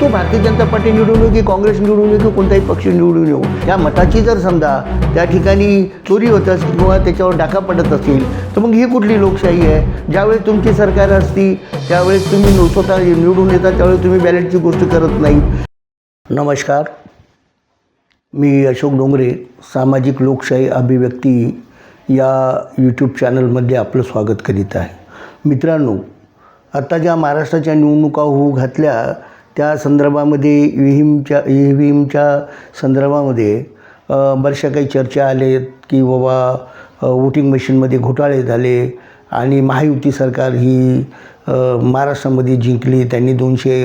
तो भारतीय जनता पार्टी निवडून येऊ की काँग्रेस निवडून येऊ की कोणताही पक्ष निवडून येऊ? या मताची जर समजा त्या ठिकाणी चोरी होत असेल किंवा त्याच्यावर डाका पडत असेल तर मग ही कुठली लोकशाही आहे? ज्यावेळेस तुमची सरकार असती त्यावेळेस तुम्ही स्वतः निवडून येता त्यावेळेस तुम्ही बॅलेटची गोष्ट करत नाही नमस्कार. मी अशोक डोंगरे सामाजिक लोकशाही अभिव्यक्ती या यूट्यूब चॅनलमध्ये आपलं स्वागत करीत आहे. मित्रांनो आता ज्या महाराष्ट्राच्या निवडणुका होऊ घातल्या त्या संदर्भामध्ये ई ईव्हीमच्या संदर्भामध्ये बऱ्याचशा काही चर्चा आलेत की बाबा वोटिंग मशीनमध्ये घोटाळे झाले आणि महायुती सरकार ही महाराष्ट्रामध्ये जिंकली. त्यांनी दोनशे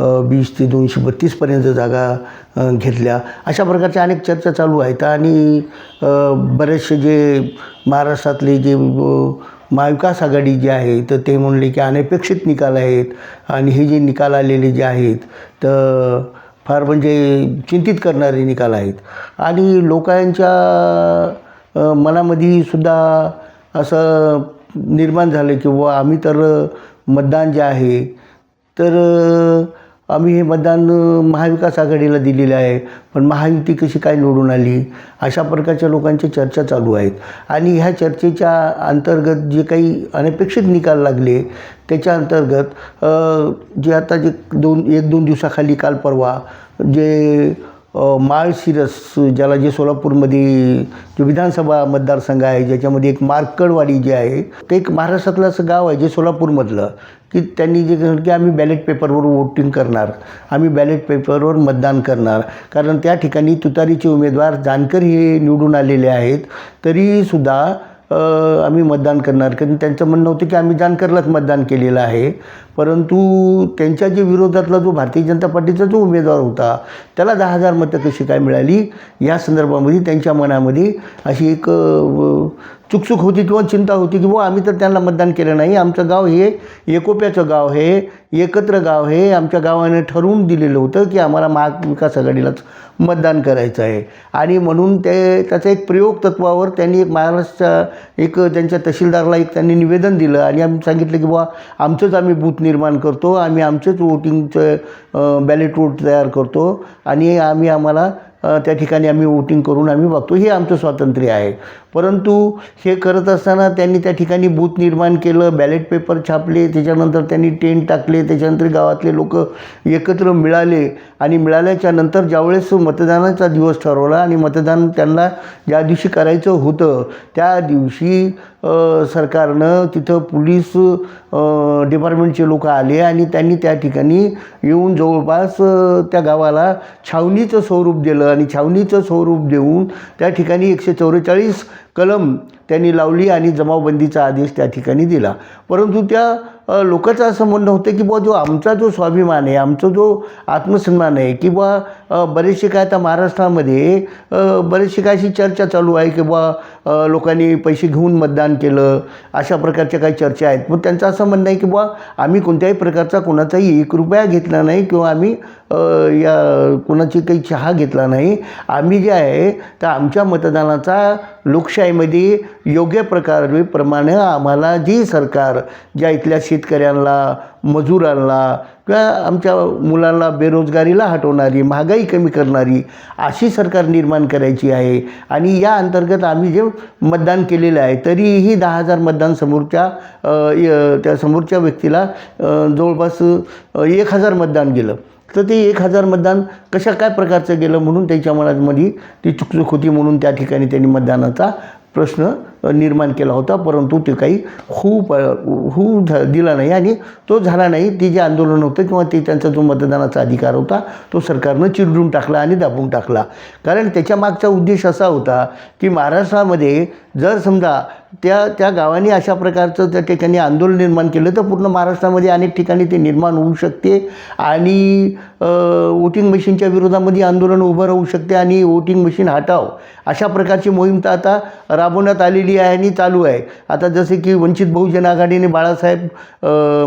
वीस ते दोनशे बत्तीसपर्यंत जागा घेतल्या. अशा प्रकारच्या अनेक चर्चा चालू आहेत आणि बरेचसे जे महाराष्ट्रातले जे महाविकास आघाडी जे आहे तर ते म्हणले की अनपेक्षित निकाल आहेत आणि हे जे निकाल आलेले जे आहेत तर फार म्हणजे चिंतित करणारे निकाल आहेत. आणि लोकांच्या मनामध्ये सुद्धा असं निर्माण झालं की बुवा आम्ही तर मतदान जे आहे तर आम्ही हे मतदान महाविकास आघाडीला दिलेलं आहे. पण महायुती कशी काय निवडून आली? अशा प्रकारच्या लोकांच्या चर्चा चालू आहेत. आणि ह्या चर्चेच्या अंतर्गत जे काही अनपेक्षित निकाल लागले त्याच्या अंतर्गत जे आता जे दोन एक दोन दिवसाखाली काल परवा जे माळशिरस ज्याला जे सोलापूरमध्ये जो विधानसभा मतदारसंघ आहे ज्याच्यामध्ये एक मार्कडवाडी जे आहे ते एक महाराष्ट्रातलं असं गाव आहे जे सोलापूरमधलं. की त्यांनी जे की आम्ही बॅलेट पेपरवर वोटिंग करणार आम्ही बॅलेट पेपरवर मतदान करणार. कारण त्या ठिकाणी तुतारीचे उमेदवार जानकर हे निवडून आलेले आहेत तरीसुद्धा आम्ही मतदान करणार. कारण त्यांचं म्हणणं होतं की आम्ही जानकरलाच मतदान केलेलं आहे. परंतु त्यांच्या जे विरोधातला जो भारतीय जनता पार्टीचा जो उमेदवार होता त्याला दहा हजार मतं कशी काय मिळाली? या संदर्भामध्ये त्यांच्या मनामध्ये अशी एक चुकचूक होती किंवा चिंता होती की बुवा आम्ही तर त्यांना मतदान केलं नाही. आमचं गाव हे एकोप्याचं गाव हे एकत्र गाव हे आमच्या गावाने ठरवून दिलेलं होतं की आम्हाला महाविकास आघाडीलाच मतदान करायचं आहे. आणि म्हणून ते त्याचा एक प्रयोग तत्वावर त्यांनी एक महाराष्ट्र एक त्यांच्या तहसीलदारला एक त्यांनी निवेदन दिलं आणि आम्ही सांगितलं की बुवा आमचंच आम्ही बूथ निर्माण करतो. आम्ही आमचंच वोटिंगचं बॅलेट वोट तयार करतो. आणि आम्ही आम्हाला त्या ठिकाणी आम्ही वोटिंग करून आम्ही बघतो. हे आमचं स्वातंत्र्य आहे. परंतु हे करत असताना त्यांनी त्या ठिकाणी बूथ निर्माण केलं बॅलेट पेपर छापले त्याच्यानंतर त्यांनी टेंट टाकले त्याच्यानंतर गावातले लोक एकत्र मिळाले आणि मिळाल्याच्या नंतर ज्यावेळेस मतदानाचा दिवस ठरवला आणि मतदान त्यांना ज्या दिवशी करायचं होतं त्या दिवशी सरकारनं तिथं पोलीस डिपार्टमेंटचे लोक आले आणि त्यांनी त्या ठिकाणी येऊन जवळपास त्या गावाला छावणीचं स्वरूप दिलं आणि छावणीचं स्वरूप देऊन त्या ठिकाणी एकशे चौवेचाळीस कलम त्यांनी लावली आणि जमावबंदीचा आदेश त्या ठिकाणी दिला. परंतु त्या लोकांचं असं म्हणणं होतं की बुवा जो आमचा जो स्वाभिमान आहे आमचा जो आत्मसन्मान आहे की बुवा बरेचसे काय आता महाराष्ट्रामध्ये बरेचसे काय अशी चर्चा चालू आहे की बुवा लोकांनी पैसे घेऊन मतदान केलं अशा प्रकारच्या काही चर्चा आहेत. मग त्यांचं असं म्हणणं आहे की बुवा आम्ही कोणत्याही प्रकारचा कोणाचाही एक रुपया घेतला नाही किंवा आम्ही या कोणाची काही चहा घेतला नाही. आम्ही जे आहे तर आमच्या मतदानाचा लोकशाहीमध्ये योग्य प्रकारप्रमाणे आम्हाला जी सरकार ज्या इथल्या शेतकऱ्यांना मजुरांना किंवा आमच्या मुलांना बेरोजगारीला हटवणारी महागाई कमी करणारी अशी सरकार निर्माण करायची आहे. आणि या अंतर्गत आम्ही जे मतदान केलेलं आहे तरीही दहा हजार मतदान समोरच्या य- त्या समोरच्या व्यक्तीला जवळपास एक हजार मतदान गेलं. तर ते एक हजार मतदान कशा काय प्रकारचं गेलं म्हणून त्याच्या मनामध्ये ती चुकचूक होती म्हणून त्या ठिकाणी त्यांनी मतदानाचा प्रश्न निर्माण केला होता. परंतु ते काही होऊ प होऊ ध दिला नाही आणि तो झाला नाही. ते जे आंदोलन होतं किंवा ते त्यांचा जो मतदानाचा अधिकार होता तो सरकारनं चिरडून टाकला आणि दाबून टाकला. कारण त्याच्या मागचा उद्देश असा होता की महाराष्ट्रामध्ये जर समजा त्या त्या गावाने अशा प्रकारचं त्या ठिकाणी आंदोलन निर्माण केलं तर पूर्ण महाराष्ट्रामध्ये अनेक ठिकाणी ते निर्माण होऊ शकते आणि वोटिंग मशीनच्या विरोधामध्ये आंदोलन उभं राहू शकते आणि वोटिंग मशीन हटाव अशा प्रकारची मोहीम तर आता राबवण्यात आलेली आहे आणि चालू आहे. आता जसे की वंचित बहुजन आघाडीने बाळासाहेब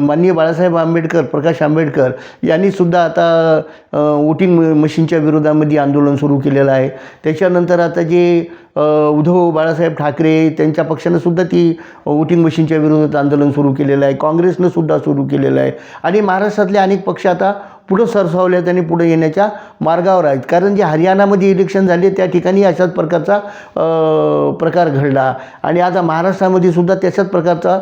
माननीय बाळासाहेब आंबेडकर प्रकाश आंबेडकर यांनीसुद्धा आता वोटिंग मशीनच्या विरोधामध्ये आंदोलन सुरू केलेलं आहे. त्याच्यानंतर आता जे उद्धव बाळासाहेब ठाकरे त्यांच्या पक्षानं सुद्धा ती वोटिंग मशीनच्या विरोधात आंदोलन सुरू केलेलं आहे. काँग्रेसनं सुद्धा सुरू केलेलं आहे. आणि महाराष्ट्रातले अनेक पक्ष आता पुढं सरसावल्यात आणि पुढे येण्याच्या मार्गावर आहेत. कारण जे हरियाणामध्ये इलेक्शन झाले त्या ठिकाणी अशाच प्रकारचा प्रकार घडला. आणि आता महाराष्ट्रामध्ये सुद्धा त्याच्याच प्रकारचा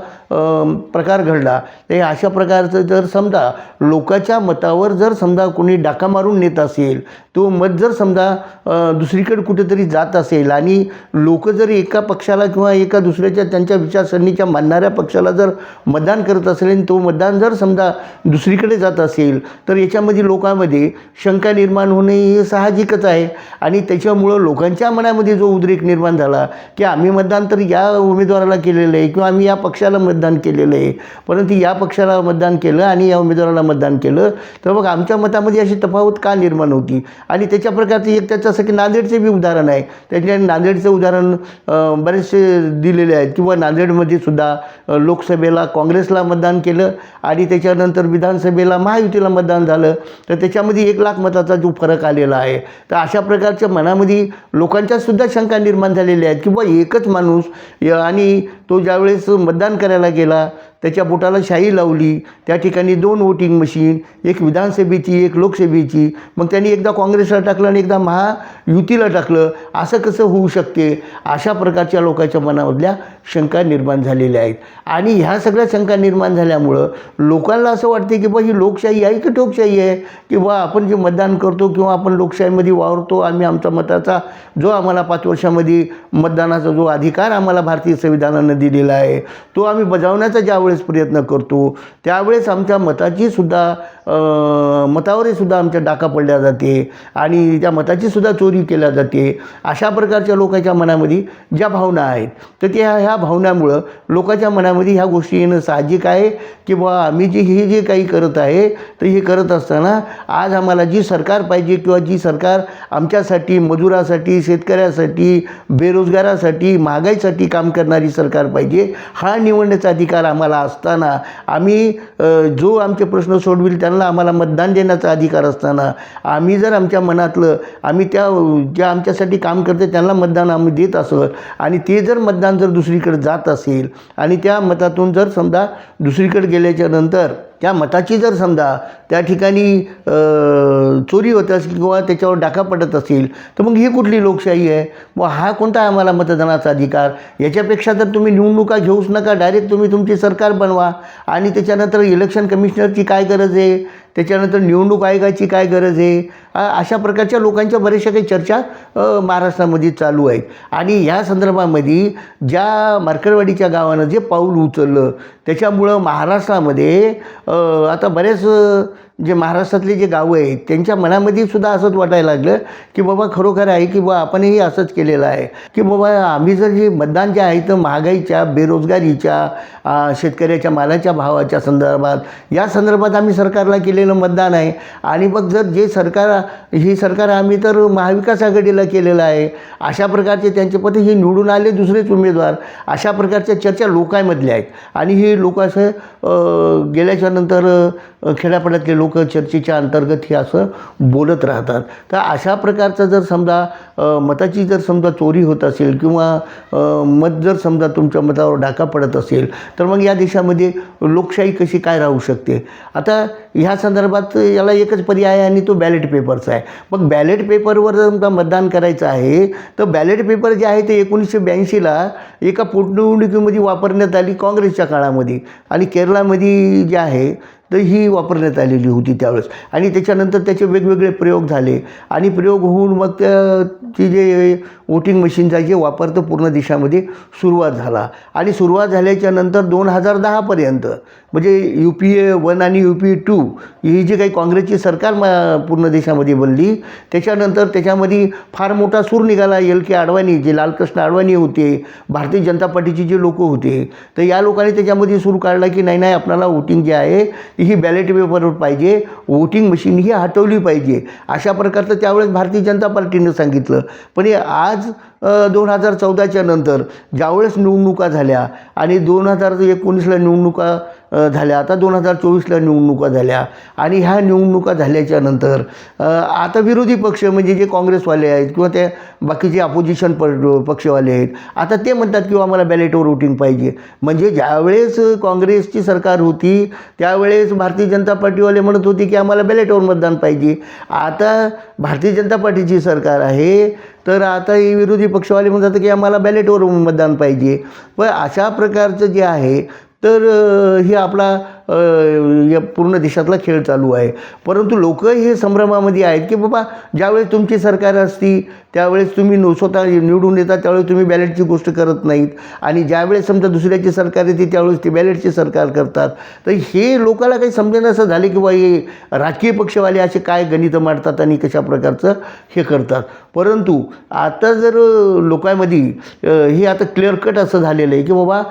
प्रकार घडला. ते अशा प्रकारचं जर समजा लोकाच्या मतावर जर समजा कोणी डाका मारून नेत असेल तो मत जर समजा दुसरीकडे कुठेतरी जात असेल आणि लोक जर एका पक्षाला किंवा एका दुसऱ्याच्या त्यांच्या विचारसरणीच्या मानणाऱ्या पक्षाला जर मतदान करत असेल आणि तो मतदान जर समजा दुसरीकडे जात असेल तर याच्यामध्ये लोकांमध्ये शंका निर्माण होणे हे साहजिकच आहे. आणि त्याच्यामुळं लोकांच्या मनामध्ये जो उद्रेक निर्माण झाला की आम्ही मतदान तर या उमेदवाराला केलेलं आहे किंवा आम्ही या पक्षाला मतदान केलेलं आहे. परंतु या पक्षाला मतदान केलं आणि या उमेदवाराला मतदान केलं तर मग आमच्या मतामध्ये अशी तफावत का निर्माण होती? आणि त्याच्या प्रकारचं एक त्याचं असं की नांदेडचे बी उदाहरण आहे. त्याच्या नांदेडचं उदाहरण बरेचसे दिलेले आहेत. किंवा नांदेडमध्ये सुद्धा लोकसभेला काँग्रेसला मतदान केलं आणि त्याच्यानंतर विधानसभेला महायुतीला मतदान झालं. तर त्याच्यामध्ये एक लाख मताचा जो फरक आलेला आहे. तर अशा प्रकारच्या मनामध्ये लोकांच्यासुद्धा शंका निर्माण झालेल्या आहेत किंवा एकच माणूस आणि तो ज्यावेळेस मतदान करायला गेला त्याच्या बोटाला शाई लावली त्या ठिकाणी दोन वोटिंग मशीन एक विधानसभेची एक लोकसभेची मग त्यांनी एकदा काँग्रेसला टाकलं आणि एकदा महायुतीला टाकलं. असं कसं होऊ शकते? अशा प्रकारच्या लोकांच्या मनामधल्या शंका निर्माण झालेल्या आहेत. आणि ह्या सगळ्या शंका निर्माण झाल्यामुळं लोकांना असं वाटते की बा ही लोकशाही आहे की ठोकशाही आहे? की बा आपण जे मतदान करतो किंवा आपण लोकशाहीमध्ये वावरतो आम्ही आमचा मताचा जो आम्हाला पाच वर्षामध्ये मतदानाचा जो अधिकार आम्हाला भारतीय संविधानानं दिलेला आहे. तो आम्ही बजावण्याचा ज्यावेळेस प्रयत्न करतो त्यावेळेस आमच्या मताचीसुद्धा मतावरहीसुद्धा मतावरही सुद्धा आमच्या डाका पडल्या जाते आणि त्या मताचीसुद्धा चोरी केल्या जाते. अशा प्रकारच्या लोकांच्या मनामध्ये ज्या भावना आहेत तर त्या ह्या भावनामुळं लोकांच्या मनामध्ये ह्या गोष्टी येणं साहजिक आहे की बा आम्ही जे हे जे काही करत आहे तर हे करत असताना आज आम्हाला जी सरकार पाहिजे किंवा जी सरकार आमच्यासाठी मजुरासाठी शेतकऱ्यासाठी बेरोजगारासाठी महागाईसाठी काम करणारी सरकार पाहिजे. हा निवडण्याचा अधिकार आम्हाला असताना आम्ही जो आमचे प्रश्न सोडविल त्यांना आम्हाला मतदान देण्याचा अधिकार असताना आम्ही जर आमच्या मनातलं आम्ही त्या ज्या आमच्यासाठी काम करते त्यांना मतदान आम्ही देत असत आणि ते जर मतदान जर दुसरीकडे जात असेल आणि त्या मतातून जर समजा दुसरीकडे गेल्याच्यानंतर त्या मताची जर समजा त्या ठिकाणी चोरी होत असेल किंवा त्याच्यावर डाका पडत असेल तर मग ही कुठली लोकशाही आहे? व हा कोणता आम्हाला मतदानाचा अधिकार? याच्यापेक्षा तर तुम्ही निवडणुका घेऊच नका. डायरेक्ट तुम्ही तुमची सरकार बनवा. आणि त्याच्यानंतर इलेक्शन कमिशनरची काय गरज आहे? त्याच्यानंतर निवडणूक आयोगाची काय गरज आहे? अशा प्रकारच्या लोकांच्या बऱ्याचशा काही चर्चा महाराष्ट्रामध्ये चालू आहेत. आणि ह्या संदर्भामध्ये ज्या मार्केटवाडीच्या गावानं जे पाऊल उचललं त्याच्यामुळं महाराष्ट्रामध्ये आता बऱ्याच जे महाराष्ट्रातले जे गावं आहेत त्यांच्या मनामध्ये सुद्धा असंच वाटायला लागलं की बाबा खरोखर आहे की बा आपणही असंच केलेलं आहे. की बाबा आम्ही जर जे मतदान जे आहे तर महागाईच्या बेरोजगारीच्या शेतकऱ्याच्या मालाच्या भावाच्या संदर्भात या संदर्भात आम्ही सरकारला केलेलं मतदान आहे. आणि मग जर जे सरकार ही सरकार आम्ही तर महाविकास आघाडीला केलेलं आहे अशा प्रकारचे त्यांचे पती हे निवडून आले दुसरेच उमेदवार अशा प्रकारच्या चर्चा लोकांमधल्या आहेत. आणि हे लोक असं गेल्याच्यानंतर खेड्यापाड्यातले लोक चर्चेच्या अंतर्गत हे असं बोलत राहतात. तर अशा प्रकारचं जर समजा मताची जर समजा चोरी होत असेल किंवा मत जर समजा तुमच्या मतावर डाका पडत असेल तर मग या देशामध्ये लोकशाही कशी काय राहू शकते? आता ह्या संदर्भात याला एकच पर्याय आहे आणि तो बॅलेट पेपरचा आहे. मग बॅलेट पेपरवर जर समजा मतदान करायचं आहे तर बॅलेट पेपर जे आहे ते एकोणीसशे ब्याऐंशीला एका पोटनिवडणुकीमध्ये वापरण्यात आली काँग्रेसच्या काळामध्ये. आणि केरळामध्ये जे आहे तर ही वापरण्यात आलेली होती त्यावेळेस. आणि त्याच्यानंतर त्याचे वेगवेगळे प्रयोग झाले. आणि प्रयोग होऊन मग त्या ती जे वोटिंग मशीनचा जे वापर तर पूर्ण देशामध्ये सुरुवात झाला. आणि सुरुवात झाल्याच्यानंतर दोन हजार दहापर्यंत म्हणजे यू पी ए वन आणि यू पी ए टू ही जी काही काँग्रेसची सरकार म पूर्ण देशामध्ये बनली त्याच्यानंतर त्याच्यामध्ये फार मोठा सूर निघाला. एल के अडवाणी जे लालकृष्ण अडवाणी होते भारतीय जनता पार्टीचे जे लोक होते तर या लोकांनी त्याच्यामध्ये सूर काढला की नाही नाही आपल्याला वोटिंग जे आहे ही बॅलेट पेपरवर पाहिजे वोटिंग मशीन ही हटवली पाहिजे. अशा प्रकारचं त्यावेळेस भारतीय जनता पार्टीनं सांगितलं. पण हे आज दोन हजार चौदाच्या नंतर ज्यावेळेस निवडणुका झाल्या आणि दोन हजार एकोणीसला निवडणुका झाल्या. आता दोन हजार चोवीसला निवडणुका झाल्या. आणि ह्या निवडणुका झाल्याच्यानंतर आता विरोधी पक्ष म्हणजे जे काँग्रेसवाले आहेत किंवा त्या बाकीचे अपोजिशन प पक्षवाले आहेत आता ते म्हणतात किंवा आम्हाला बॅलेटवर वोटिंग पाहिजे. म्हणजे ज्यावेळेस काँग्रेसची सरकार होती त्यावेळेस भारतीय जनता पार्टीवाले म्हणत होते की आम्हाला बॅलेटवर मतदान पाहिजे. आता भारतीय जनता पार्टीची सरकार आहे तर आता हे विरोधी पक्षवाले म्हणतात की आम्हाला बॅलेटवर मतदान पाहिजे. पण अशा प्रकारचं जे आहे तर हे आपला या पूर्ण देशातला खेळ चालू आहे. परंतु लोक हे संभ्रमामध्ये आहेत की बाबा ज्यावेळेस तुमची सरकार असती त्यावेळेस तुम्ही नो स्वतः निवडून येता त्यावेळेस तुम्ही बॅलेटची गोष्ट करत नाहीत. आणि ज्यावेळेस समजा दुसऱ्याची सरकार येते त्यावेळेस ती बॅलेटची सरकार करतात. तर हे लोकाला काही समजेन असं झाले की बा हे राजकीय पक्षवाले असे काय गणितं मांडतात आणि कशा प्रकारचं हे करतात. परंतु आता जर लोकांमध्ये हे आता क्लिअर कट असं झालेलं आहे की बाबा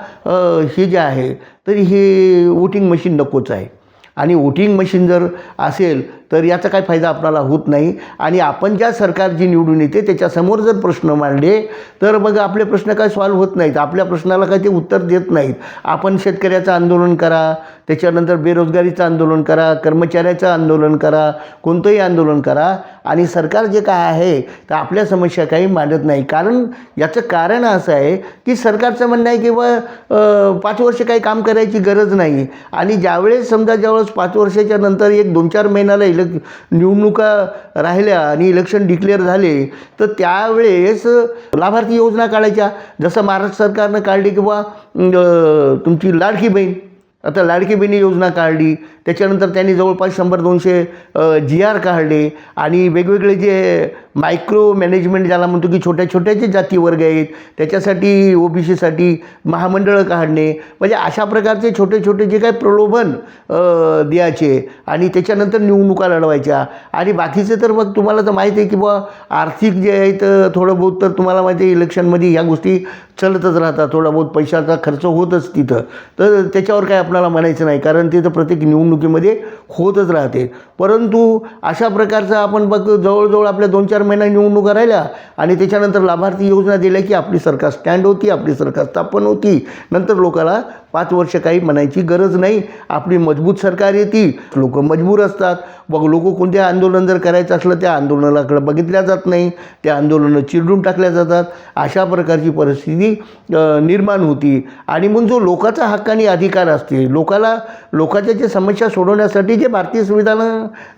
हे जे आहे तरी हे वोटिंग मशीन नकोच आहे. आणि वोटिंग मशीन जर असेल तर याचा काय फायदा आपल्याला होत नाही. आणि आपण ज्या सरकार जी निवडून येते त्याच्यासमोर जर प्रश्न मांडले तर मग आपले प्रश्न काय सॉल्व्ह होत नाहीत. आपल्या प्रश्नाला काय ते उत्तर देत नाहीत. आपण शेतकऱ्याचं आंदोलन करा त्याच्यानंतर बेरोजगारीचं आंदोलन करा कर्मचाऱ्याचं आंदोलन करा कोणतंही आंदोलन करा. आणि सरकार जे काय आहे तर आपल्या समस्या काही मांडत नाही. कारण याचं कारण असं आहे की सरकारचं म्हणणं आहे की बा पाच वर्ष काही काम करायची गरज नाही. आणि ज्यावेळेस समजा ज्यावेळेस पाच वर्षाच्या नंतर एक दोन चार महिन्याला इलेक् निवडणुका राहिल्या आणि इलेक्शन डिक्लेअर झाले तर त्यावेळेस लाभार्थी योजना काढायच्या. जसं महाराष्ट्र सरकारनं काढली किंवा तुमची लाडकी बहीण. आता लाडकी बहिणी योजना काढली त्याच्यानंतर त्यांनी जवळपास शंभर दोनशे जी आर काढले आणि वेगवेगळे जे मायक्रो मॅनेजमेंट ज्याला म्हणतो की छोट्या छोट्या जे जाती वर्ग आहेत त्याच्यासाठी ओ बी सीसाठी महामंडळं काढणे म्हणजे अशा प्रकारचे छोटे छोटे जे काही प्रलोभन द्यायचे आणि त्याच्यानंतर निवडणुका लढवायच्या. आणि बाकीचे तर मग तुम्हाला तर माहीत आहे की बुवा आर्थिक जे आहे तर थोडं बहुत तर तुम्हाला माहिती आहे इलेक्शनमध्ये ह्या गोष्टी चलतच राहतात. थोडा बहुत पैशाचा खर्च होतच तिथं. तर त्याच्यावर काय आपल्याला म्हणायचं नाही कारण ते तर प्रत्येक निवडणुकीमध्ये होतच राहते. परंतु अशा प्रकारचं आपण बघ जवळजवळ आपल्या दोन चार महिन्या निवडणुका राहिल्या आणि त्याच्यानंतर लाभार्थी योजना दिल्या की आपली सरकार स्टँड होती आपली सरकार स्थापन होती. नंतर लोकाला पाच वर्ष काही म्हणायची गरज नाही. आपली मजबूत सरकार येते लोक मजबूर असतात. बघ लोक कोणते आंदोलन जर करायचं असलं त्या आंदोलनाकडे बघितल्या जात नाही. त्या आंदोलनं चिरडून टाकल्या जातात. अशा प्रकारची परिस्थिती निर्माण होती. आणि मग जो लोकाचा हक्काने अधिकार असते लोकाला लोकाच्या जे समस्या सोडवण्यासाठी जे भारतीय संविधान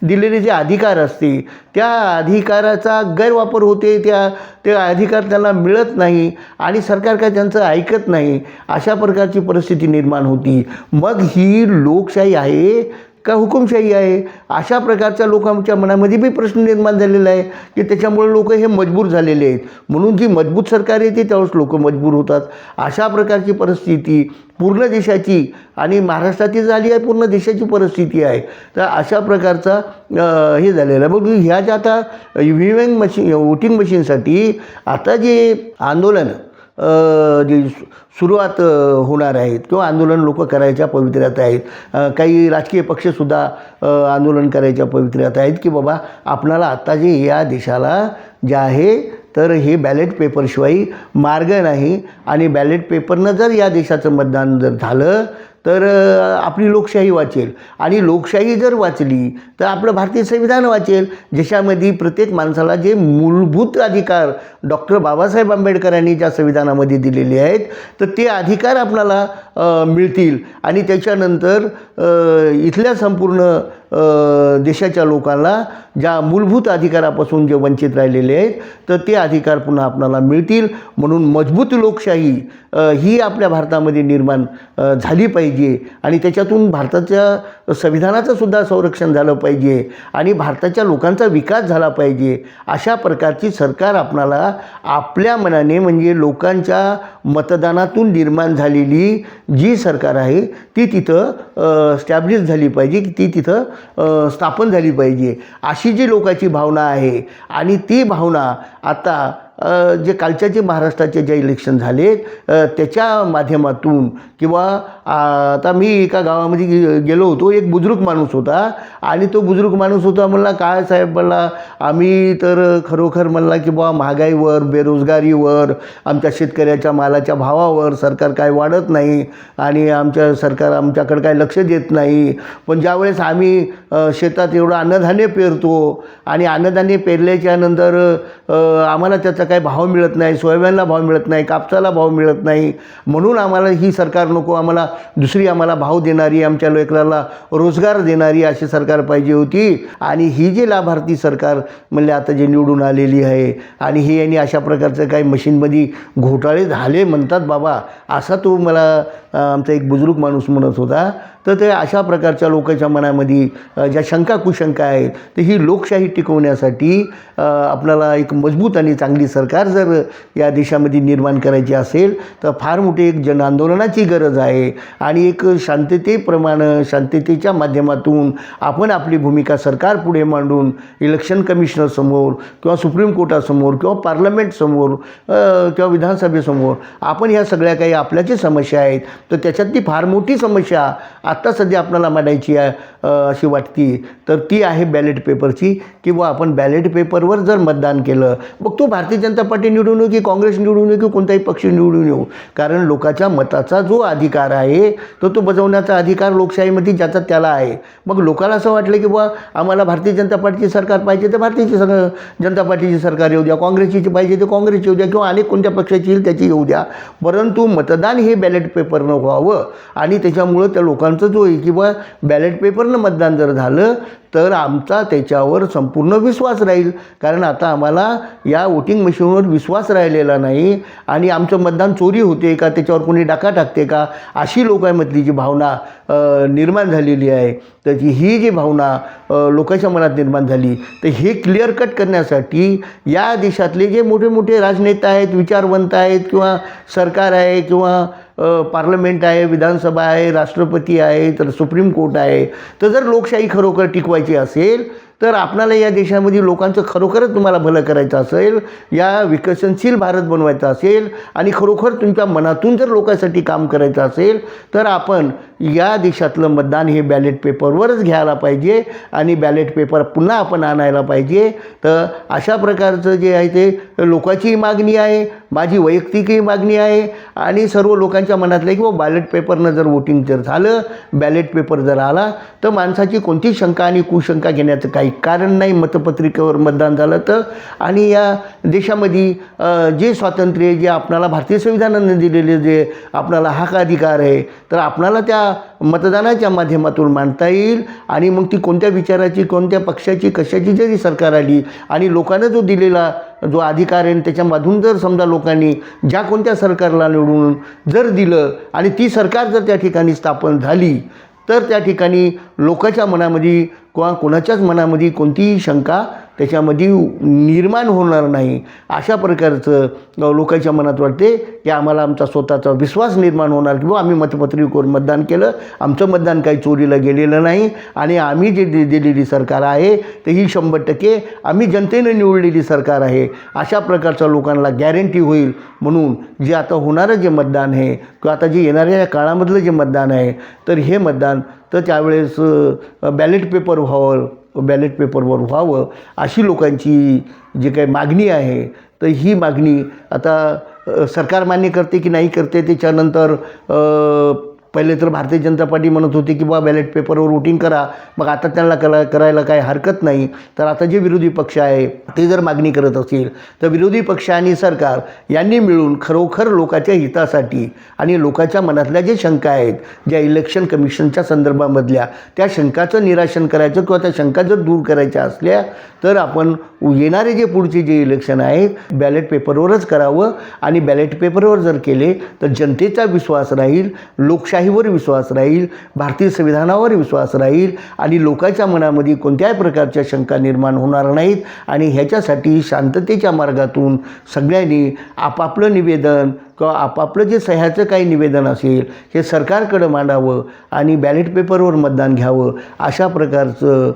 दिलेले जे अधिकार असते त्या अधिकाराचा गैरवापर होते त्या ते अधिकार त्यांना मिळत नाही आणि सरकार काय त्यांचं ऐकत नाही अशा प्रकारची परिस्थिती निर्माण होती. मग ही लोकशाही आहे का हुकुमशाही आहे. अशा प्रकारच्या लोकांच्या मनामध्ये बी प्रश्न निर्माण झालेला आहे की त्याच्यामुळे लोक हे मजबूर झालेले आहेत. म्हणून जी मजबूत सरकार येते त्यावेळेस लोक मजबूर होतात. अशा प्रकारची परिस्थिती पूर्ण देशाची आणि महाराष्ट्राची झाली आहे पूर्ण देशाची परिस्थिती आहे. तर अशा प्रकारचा हे झालेलं आहे. मग ह्या ज्या आता ई मशीन वोटिंग मशीनसाठी आता जे आंदोलन जी सुरुवात होणार आहेत किंवा आंदोलन लोक करायच्या पवित्र्यात आहेत. काही राजकीय पक्षसुद्धा आंदोलन करायच्या पवित्र्यात आहेत की बाबा आपणाला आत्ता जे या देशाला जे आहे तर हे बॅलेट पेपरशिवाय मार्ग नाही. आणि बॅलेट पेपरनं जर या देशाचं मतदान जर झालं तर आपली लोकशाही वाचेल. आणि लोकशाही जर वाचली तर आपलं भारतीय संविधान वाचेल. ज्याच्यामध्ये प्रत्येक माणसाला जे मूलभूत अधिकार डॉक्टर बाबासाहेब आंबेडकरांनी ज्या संविधानामध्ये दिलेले आहेत तर ते अधिकार आपल्याला मिळतील. आणि त्याच्यानंतर इथल्या संपूर्ण देशाच्या लोकांना ज्या मूलभूत अधिकारापासून जे वंचित राहिलेले आहेत तर ते अधिकार पुन्हा आपल्याला मिळतील. म्हणून मजबूत लोकशाही ही आपल्या भारतामध्ये निर्माण झाली पाहिजे. पाहिजे. आणि त्याच्यातून भारताच्या संविधानाचं सुद्धा संरक्षण झालं पाहिजे. आणि भारताच्या लोकांचा विकास झाला पाहिजे. अशा प्रकारची सरकार आपणाला आपल्या मनाने म्हणजे लोकांच्या मतदानातून निर्माण झालेली जी सरकार आहे ती तिथं स्टॅब्लिश झाली पाहिजे की ती तिथं स्थापन झाली पाहिजे. अशी जी लोकांची भावना आहे आणि ती भावना आता जे कालच्या जे महाराष्ट्राचे जे इलेक्शन झाले त्याच्या माध्यमातून किंवा आता मी एका गावामध्ये गे- गेलो होतो एक बुजुर्ग माणूस होता आणि तो बुजुर्ग माणूस होता म्हणला काय साहेब म्हणला आम्ही तर खरोखर म्हणला की बुवा महागाईवर बेरोजगारीवर आमच्या शेतकऱ्याच्या मालाच्या भावावर सरकार काय वाढत नाही आणि आमच्या सरकार आमच्याकडे काय लक्ष देत नाही. पण ज्यावेळेस आम्ही शेतात एवढं अन्नधान्य पेरतो आणि अन्नधान्य पेरल्याच्यानंतर आम्हाला त्याचा काही भाव मिळत नाही सोयाबीनला भाव मिळत नाही कापसाला भाव मिळत नाही. म्हणून आम्हाला ही सरकार नको आम्हाला दुसरी आम्हाला भाव देणारी आमच्या लेकराला रोजगार देणारी अशी सरकार पाहिजे होती. आणि ही जी लाभार्थी सरकार म्हणजे आता जे निवडून आलेली आहे आणि हे यांनी अशा प्रकारचं काही मशीनमध्ये घोटाळे झाले म्हणतात बाबा असा तो मला आमचा एक बुजुर्ग माणूस म्हणत होता. तर ते अशा प्रकारच्या लोकांच्या मनामध्ये ज्या शंका कुशंका आहेत तर ही लोकशाही टिकवण्यासाठी आपल्याला एक मजबूत आणि चांगली सरकार जर या देशामध्ये निर्माण करायची असेल तर फार मोठी एक जन आंदोलनाची गरज आहे. आणि एक शांततेप्रमाणे शांततेच्या माध्यमातून आपण आपली भूमिका सरकार पुढे मांडून इलेक्शन कमिशनरसमोर किंवा सुप्रीम कोर्टासमोर किंवा पार्लमेंटसमोर किंवा विधानसभेसमोर आपण ह्या सगळ्या काही आपल्या समस्या आहेत. तर त्याच्यातली फार मोठी समस्या आत्ता सध्या आपल्याला मांडायची अशी वाटती. तर ती आहे बॅलेट पेपरची किंवा आपण बॅलेट पेपरवर जर मतदान केलं मग तो भारतीय जनता पार्टी निवडून येऊ की काँग्रेस निवडून येऊ की कोणताही पक्ष निवडून येऊ? कारण लोकाच्या मताचा जो अधिकार आहे तो तो बजावण्याचा अधिकार लोकशाहीमध्ये ज्याचा त्याला आहे. मग लोकांना असं वाटलं की बुवा आम्हाला भारतीय जनता पार्टीची सरकार पाहिजे तर भारतीय सर जनता पार्टीची सरकार येऊ द्या. काँग्रेसची पाहिजे तर काँग्रेसची येऊ द्या किंवा अनेक कोणत्या पक्षाची येईल त्याची येऊ द्या. परंतु मतदान हे बॅलेट पेपरनं व्हावं आणि त्याच्यामुळं त्या लोकांचं जो आहे किंवा बॅलेट पेपरनं मतदान जर झालं तर आमचा त्याच्यावर संपूर्ण विश्वास राहील. कारण आता आम्हाला या वोटिंग मशीनवर विश्वास राहिलेला नाही. आणि आमचं मतदान चोरी होते का? त्याच्यावर कोणी डाका टाकते का? अशी लोकांमधली जी भावना निर्माण झालेली आहे. तर ही जी भावना लोकांच्या मनात निर्माण झाली. तर हे क्लिअर कट करण्यासाठी या देशातले जे मोठे मोठे राजनेता आहेत विचारवंत आहेत किंवा सरकार आहे किंवा पार्लमेंट आहे विधानसभा आहे राष्ट्रपती आहे तर सुप्रीम कोर्ट आहे. तर जर लोकशाही खरोखर टिकवायची असेल तर आपणाला या देशामध्ये लोकांचं खरोखरच तुम्हाला भलं करायचं असेल या विकसनशील भारत बनवायचा असेल आणि खरोखर तुमच्या मनातून जर लोकांसाठी काम करायचं असेल तर आपण या देशातलं मतदान हे बॅलेट पेपरवरच घ्यायला पाहिजे आणि बॅलेट पेपर पुन्हा आपण आणायला पाहिजे. तर अशा प्रकारचं जे आहे ते लोकांचीही मागणी आहे माझी वैयक्तिकही मागणी आहे आणि सर्व लोकांच्या मनातलं किंवा बॅलेट पेपरनं जर वोटिंग जर झालं बॅलेट पेपर जर आला तर माणसाची कोणती शंका आणि कुशंका घेण्याचं काही कारण नाही मतपत्रिकेवर मतदान झालं तर? आणि या देशामध्ये जे स्वातंत्र्य जे आपणाला भारतीय संविधानानं दिलेले जे आपणाला हक अधिकार आहे तर आपणाला त्या मतदानाच्या माध्यमातून मांडता येईल. आणि मग ती कोणत्या विचाराची कोणत्या पक्षाची कशाची जरी सरकार आली आणि लोकांना जो दिलेला जो अधिकार आहे त्याच्यामधून जर समजा लोकांनी ज्या कोणत्या सरकारला निवडून जर दिलं आणि ती सरकार जर त्या ठिकाणी स्थापन झाली तर त्या ठिकाणी लोकांच्या मनामध्ये किंवा कोणाच्याच मनामध्ये कोणतीही शंका त्याच्यामध्ये निर्माण होणार नाही. अशा प्रकारचं लोकांच्या मनात वाटते की आम्हाला आमचा स्वतःचा विश्वास निर्माण होणार किंवा आम्ही मतपत्रिकेवर मतदान केलं. आमचं मतदान काही चोरीला गेलेलं नाही आणि आम्ही जे दि दिलेली सरकार आहे तर ही शंभर टक्के आम्ही जनतेनं निवडलेली सरकार आहे. अशा प्रकारच्या लोकांना गॅरंटी होईल. म्हणून जे आता होणारं जे मतदान आहे किंवा आता जे येणाऱ्या या काळामधलं जे मतदान आहे तर हे मतदान तर त्यावेळेस बॅलेट पेपर व्हावं बॅलेट पेपरवर व्हावं अशी लोकांची जी काही मागणी आहे तर ही मागणी आता सरकार मान्य करते की नाही करते त्याच्यानंतर पहिले तर भारतीय जनता पार्टी म्हणत होती की बा बॅलेट पेपरवर वोटिंग करा. मग आता त्यांना करा करायला काही हरकत नाही. तर आता जे विरोधी पक्ष आहे ते जर मागणी करत असतील तर विरोधी पक्ष आणि सरकार यांनी मिळून खरोखर लोकांच्या हितासाठी आणि लोकांच्या मनातल्या जे शंका आहेत ज्या इलेक्शन कमिशनच्या संदर्भामधल्या त्या शंकाचं निराशन करायचं किंवा त्या शंका जर दूर करायच्या असल्या तर आपण येणारे जे पुढचे जे इलेक्शन आहे बॅलेट पेपरवरच करावं. आणि बॅलेट पेपरवर जर केले तर जनतेचा विश्वास राहील लोकशाही लोकशाहीवर विश्वास राहील? भारतीय संविधानावर विश्वास राहील? आणि लोकांच्या मनामध्ये कोणत्याही प्रकारच्या शंका निर्माण होणार नाहीत. आणि ह्याच्यासाठी शांततेच्या मार्गातून सगळ्यांनी आपापलं निवेदन किंवा आपापलं जे सह्याचं काही निवेदन असेल हे सरकारकडं मांडावं आणि बॅलेट पेपरवर मतदान घ्यावं. अशा प्रकारचं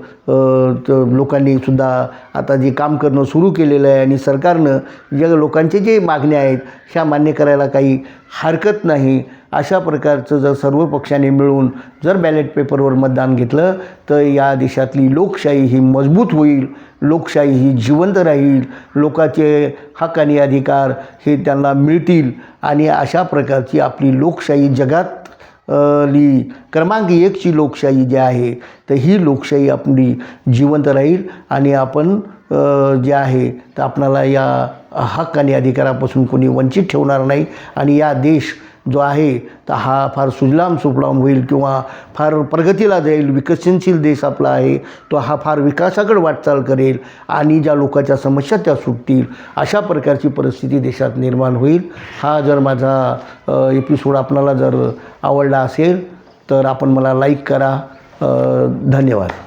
लोकांनी सुद्धा आता जे काम करणं सुरू केलेलं आहे आणि सरकारनं ज्या लोकांचे जे मागण्या आहेत ह्या मान्य करायला काही हरकत नाही. अशा प्रकारचं जर सर्व पक्षांनी मिळून जर बॅलेट पेपरवर मतदान घेतलं तर या देशातली लोकशाही ही मजबूत होईल लोकशाही ही जिवंत राहील लोकाचे हक आणि अधिकार हे त्यांना मिळतील आणि अशा प्रकारची आपली लोकशाही जगात ली क्रमांक एकची लोकशाही जी आहे तर ही लोकशाही आपली जिवंत राहील आणि आपण जे आहे तर आपणाला या हक्क आणि अधिकारापासून कोणी वंचित ठेवणार नाही. आणि या देश जो आहे तर हा फार सुजलाम सुफलाम होईल किंवा फार प्रगतीला जाईल विकसनशील देश आपला आहे तो हा फार विकासाकडे वाटचाल करेल आणि ज्या लोकांच्या समस्या त्या सुटतील अशा प्रकारची परिस्थिती देशात निर्माण होईल. हा जर माझा एपिसोड आपणाला जर आवडला असेल तर आपण मला लाईक करा. धन्यवाद.